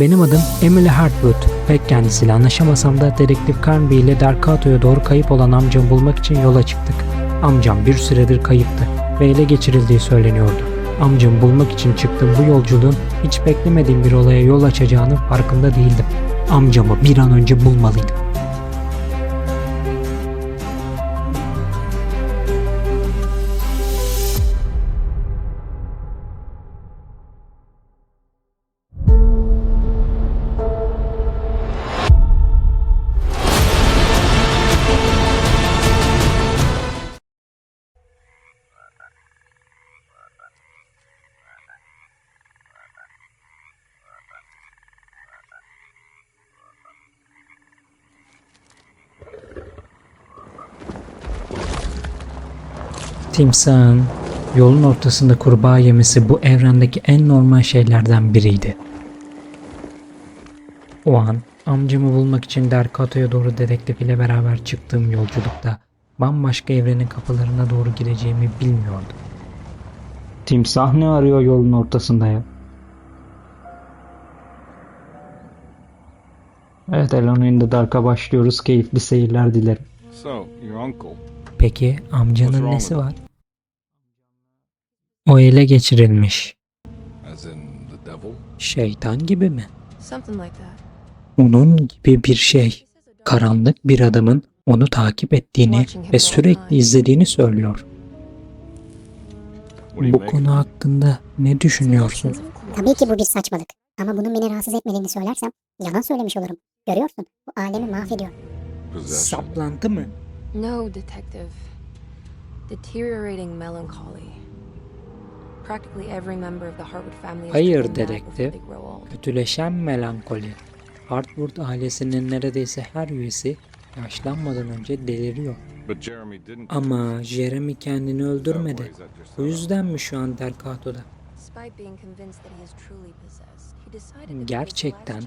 Benim adım Emily Hartwood. Pek kendisiyle anlaşamasam da dedektif Carnby ile Darkato'ya doğru kayıp olan amcamı bulmak için yola çıktık. Amcam bir süredir kayıptı ve ele geçirildiği söyleniyordu. Amcamı bulmak için çıktığım bu yolculuğun hiç beklemediğim bir olaya yol açacağının farkında değildim. Amcamı bir an önce bulmalıydım. Timsahın yolun ortasında kurbağa yemesi bu evrendeki en normal şeylerden biriydi. O an amcamı bulmak için Derkato'ya doğru dedektif ile beraber çıktığım yolculukta bambaşka evrenin kapılarına doğru gireceğimi bilmiyordum. Timsah ne arıyor yolun ortasında ya? Evet Alone in the Dark'a başlıyoruz. Keyifli seyirler dilerim. So, your uncle. Peki amcanın nesi var? O ele geçirilmiş. Şeytan gibi mi? Onun gibi bir şey. Karanlık bir adamın onu takip ettiğini ve sürekli izlediğini söylüyor. Bu konu hakkında ne düşünüyorsun? Tabii ki bu bir saçmalık. Ama bunun beni rahatsız etmediğini söylersem yalan söylemiş olurum. Görüyorsun bu alemi mahvediyor. Saplantı mı? No, detective. Deteriorating melancholy. Hayır dedektif. Kötüleşen melankoli. Hartwood ailesinin neredeyse her üyesi yaşlanmadan önce deliriyor. Ama Jeremy kendini öldürmedi. Bu yüzden mi şu an Derkato'da? Gerçekten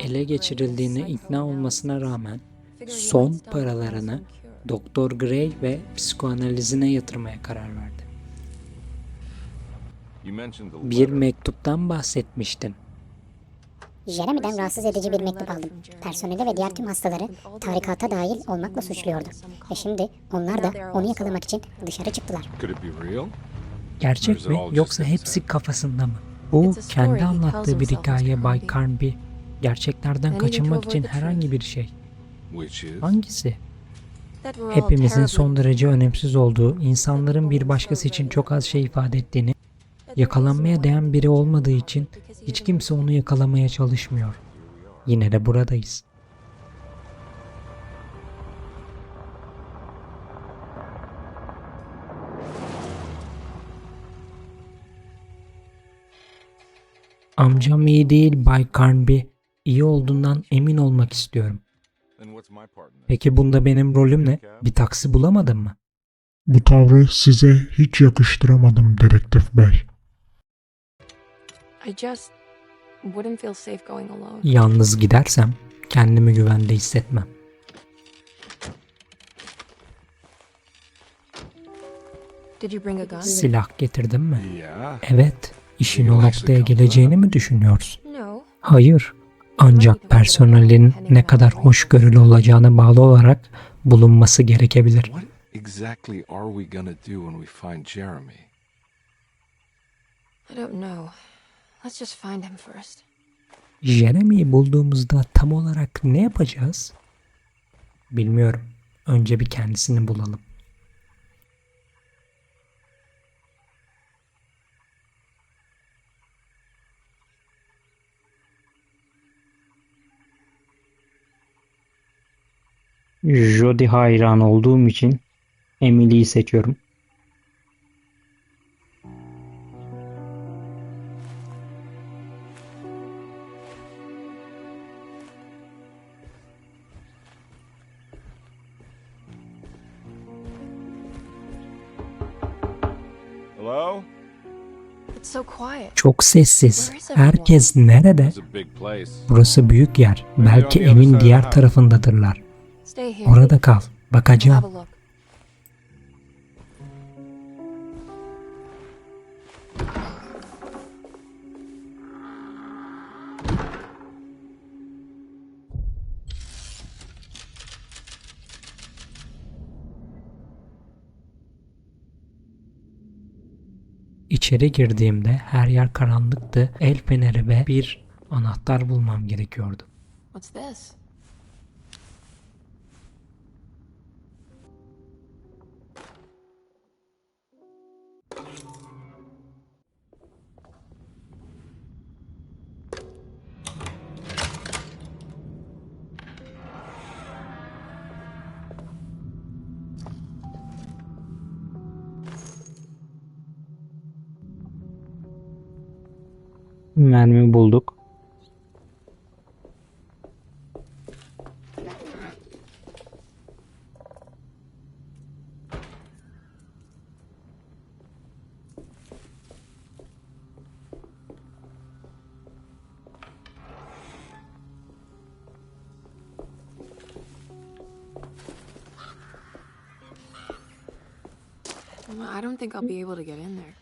ele geçirildiğine ikna olmasına rağmen son paralarını. Doktor Gray ve psikoanalizine yatırmaya karar verdi. Bir mektuptan bahsetmiştin. Jeremy'den rahatsız edici bir mektup aldım. Personeli ve diğer tüm hastaları tarikata dahil olmakla suçluyordu. Ve şimdi onlar da onu yakalamak için dışarı çıktılar. Gerçek mi yoksa hepsi kafasında mı? Bu kendi anlattığı bir hikaye Bay Carnby. Gerçeklerden kaçınmak için herhangi bir şey. Hangisi? Hepimizin son derece önemsiz olduğu, insanların bir başkası için çok az şey ifade ettiğini, yakalanmaya değen biri olmadığı için hiç kimse onu yakalamaya çalışmıyor. Yine de buradayız. Amcam iyi değil Bay Carnby. İyi olduğundan emin olmak istiyorum. Peki bunda benim rolüm ne? Bir taksi bulamadın mı? Bu tavrı size hiç yakıştıramadım dedektif bey. I just wouldn't feel safe going alone. Yalnız gidersem kendimi güvende hissetmem. Did you bring a gun? Silah getirdin mi? Yeah. Evet. İşin o noktaya geleceğini mi düşünüyorsun? No. Hayır. Ancak personelin ne kadar hoşgörülü olacağına bağlı olarak bulunması gerekebilir. What exactly are we gonna do when we find Jeremy? I don't know. Let's just find him first. Jeremy'yi bulduğumuzda tam olarak ne yapacağız? Bilmiyorum. Önce bir kendisini bulalım. Jody hayran olduğum için Emily'yi seçiyorum. Çok sessiz. Herkes nerede? Burası büyük yer. Belki evin diğer tarafındadırlar. Orada kal. Bakacağım. İçeri girdiğimde her yer karanlıktı. El feneri ve bir anahtar bulmam gerekiyordu. What's this? Mermi bulduk. I don't think I'll be able to get in there.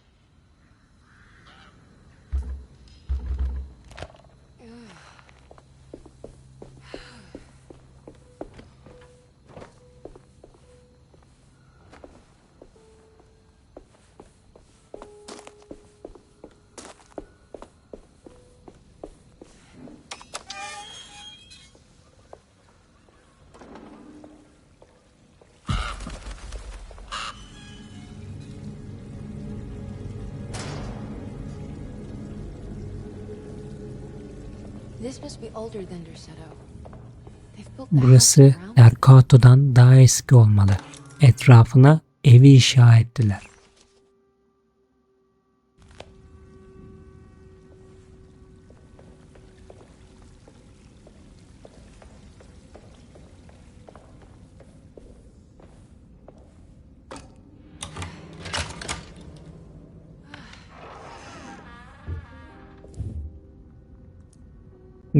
Burası. Erkato'dan daha eski olmalı. Etrafına evi inşa ettiler.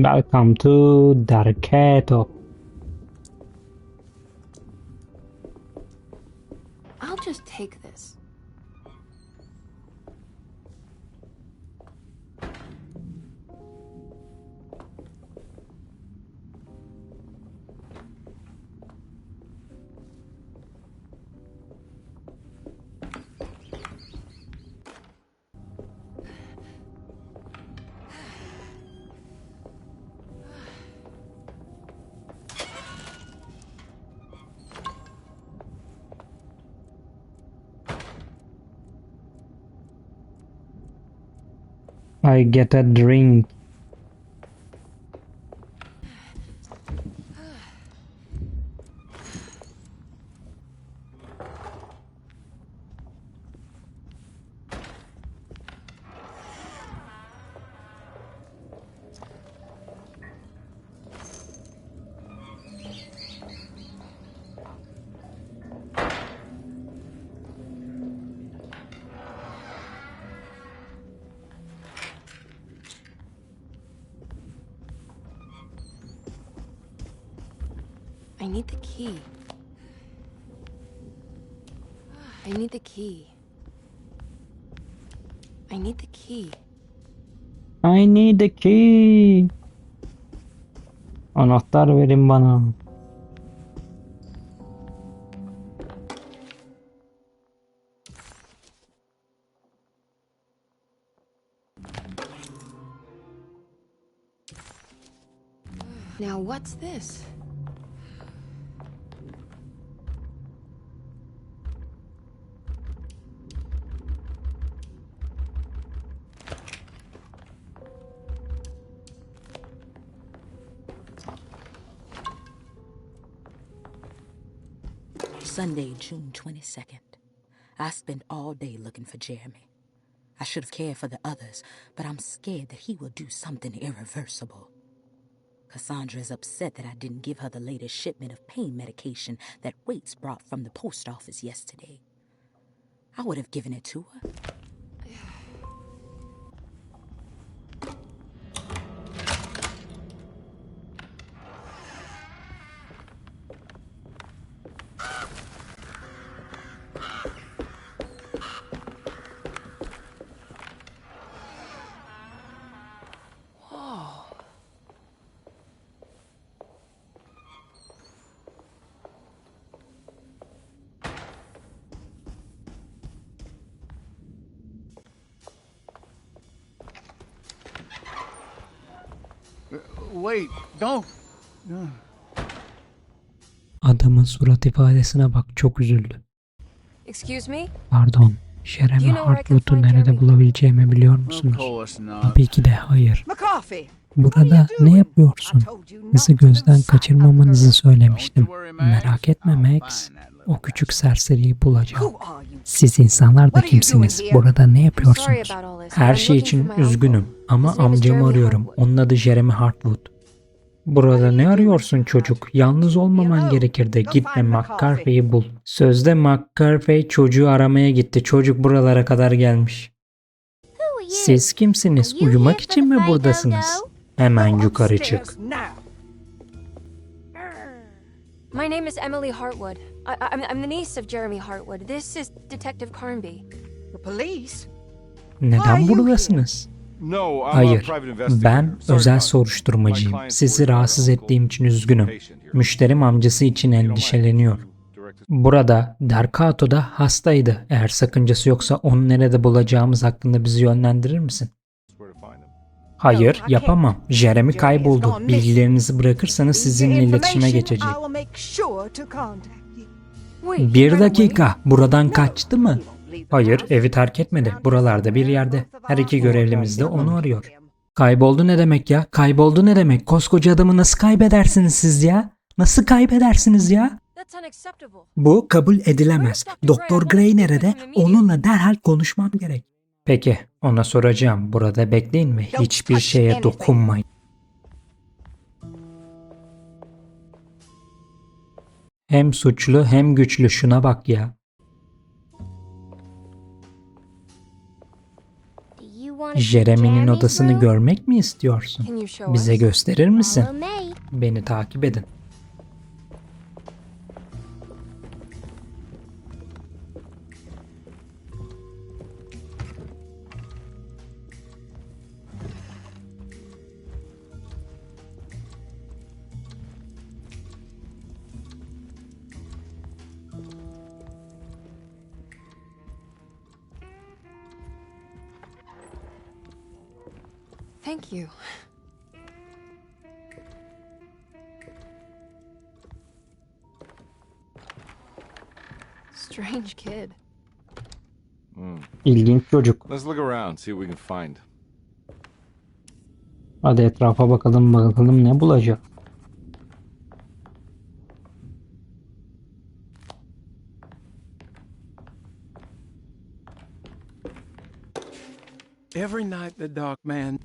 Welcome to Darkato. I'll just take this. I get a drink. I need the key. I need the key. I need the key. I need the key. Oh, Anahtar verin bana. Now what's this? Sunday, June 22nd. I spent all day looking for Jeremy. I should have cared for the others, but I'm scared that he will do something irreversible. Cassandra is upset that I didn't give her the latest shipment of pain medication that Waits brought from the post office yesterday. I would have given it to her. Wait, don't. Adamın surat ifadesine bak çok üzüldü. Excuse me? Pardon. Jeremy Hartwood'u nerede bulabileceğimi biliyor Of musunuz? course not. Tabii ki de hayır. Burada ne yapıyorsun? Kızı gözden kaçırmamanızı söylemiştim. Merak etme Max. O küçük serseriyi bulacağım. Siz insanlar da kimsiniz? Burada ne yapıyorsunuz? Her şey için üzgünüm ama amcamı arıyorum. Onun adı Jeremy Hartwood. Burada ne arıyorsun çocuk? Yalnız olmaman gerekirdi. Gitme McCarthy'yi bul. Sözde McCarthy çocuğu aramaya gitti. Çocuk buralara kadar gelmiş. Siz kimsiniz? Uyumak için mi buradasınız? Hemen yukarı çık. My name is Emily Hartwood. I, I'm, I'm the niece of Jeremy Hartwood. This is Detective Carnby. The police? Neden buradasınız? No, I'm a Hayır, private investigator. ben Sorry özel soruşturmacıyım. Sizi rahatsız ettiğim için üzgünüm. Müşterim amcası için endişeleniyor. Burada Derkato'da hastaydı. Eğer sakıncası yoksa onu nerede bulacağımız hakkında bizi yönlendirir misin? Hayır, yapamam. Jeremy kayboldu. Bilgilerinizi bırakırsanız sizinle iletişime geçecek. Bir dakika, buradan kaçtı mı? Hayır, evi terk etmedi. Buralarda bir yerde. Her iki görevlimiz de onu arıyor. Kayboldu ne demek ya? Kayboldu ne demek? Koskoca adamı nasıl kaybedersiniz siz ya? Nasıl kaybedersiniz ya? Bu kabul edilemez. Doktor Gray nerede? Onunla derhal konuşmam gerek. Peki, ona soracağım. Burada bekleyin ve hiçbir şeye dokunmayın. Hem suçlu hem güçlü şuna bak ya. Jeremy'nin odasını görmek mi istiyorsun? Bize gösterir misin? Beni takip edin. Thank you. Strange kid. İlginç çocuk. Let's look around, see what we can find. Hadi etrafa bakalım bakalım ne bulacak. Every night the dark man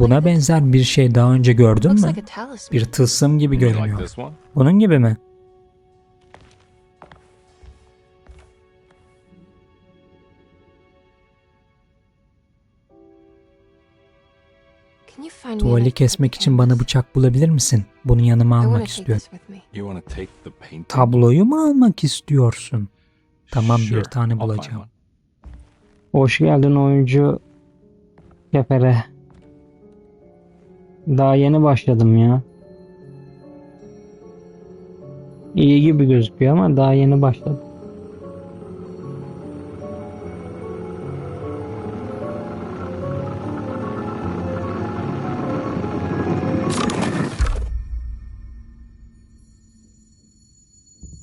Buna like this? benzer bir şey daha önce gördün mü? Bir tılsım gibi görünüyor. Bunun gibi mi? Can you find me Tuvali kesmek için bana bıçak bulabilir misin? Bunu yanıma almak istiyorum. Tabloyu mu almak istiyorsun? Tamam bir tane bulacağım. Hoş geldin oyuncu Kefere. Daha yeni başladım ya. İyi gibi gözüküyor ama daha yeni başladım.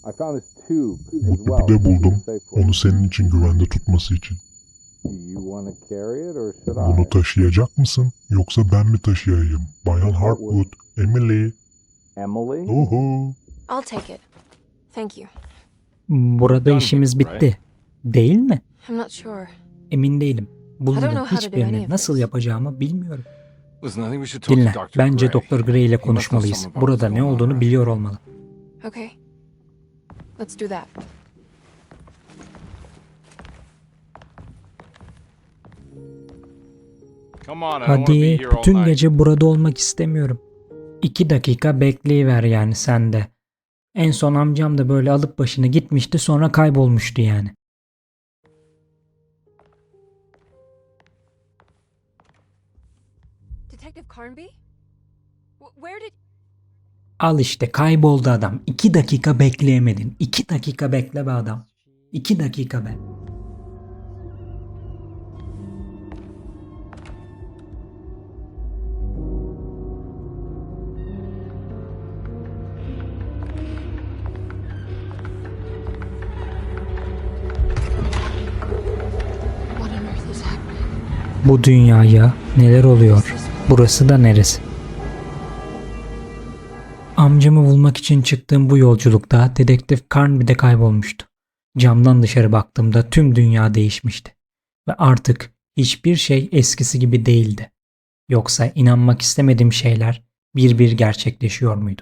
I found this tube Bu ipi de buldum. Onu senin için güvende tutması için. Bunu taşıyacak mısın? Yoksa ben mi taşıyayım? Bayan Hartwood, Emily. Emily? Oho. I'll take it. Thank you. Burada işimiz bitti. Değil mi? I'm not sure. Emin değilim. I don't know Bunların how to do any hiçbirini nasıl yapacağımı bilmiyorum. Dinle. Bence. Doktor Gray ile konuşmalıyız. Burada ne olduğunu biliyor olmalı. Okay. Let's do that. Hadi bütün gece burada olmak istemiyorum. İki dakika bekleyiver yani sen de. En son amcam da böyle alıp başını gitmişti sonra kaybolmuştu yani. Detective Carnby? Wh- Where did. Al işte kayboldu adam. İki dakika bekleyemedin. İki dakika bekle be adam. İki dakika be. Bu dünyaya neler oluyor? Burası da neresi? Amcamı bulmak için çıktığım bu yolculukta dedektif Carnby de kaybolmuştu. Camdan dışarı baktığımda tüm dünya değişmişti. Ve artık hiçbir şey eskisi gibi değildi. Yoksa inanmak istemediğim şeyler bir bir gerçekleşiyor muydu?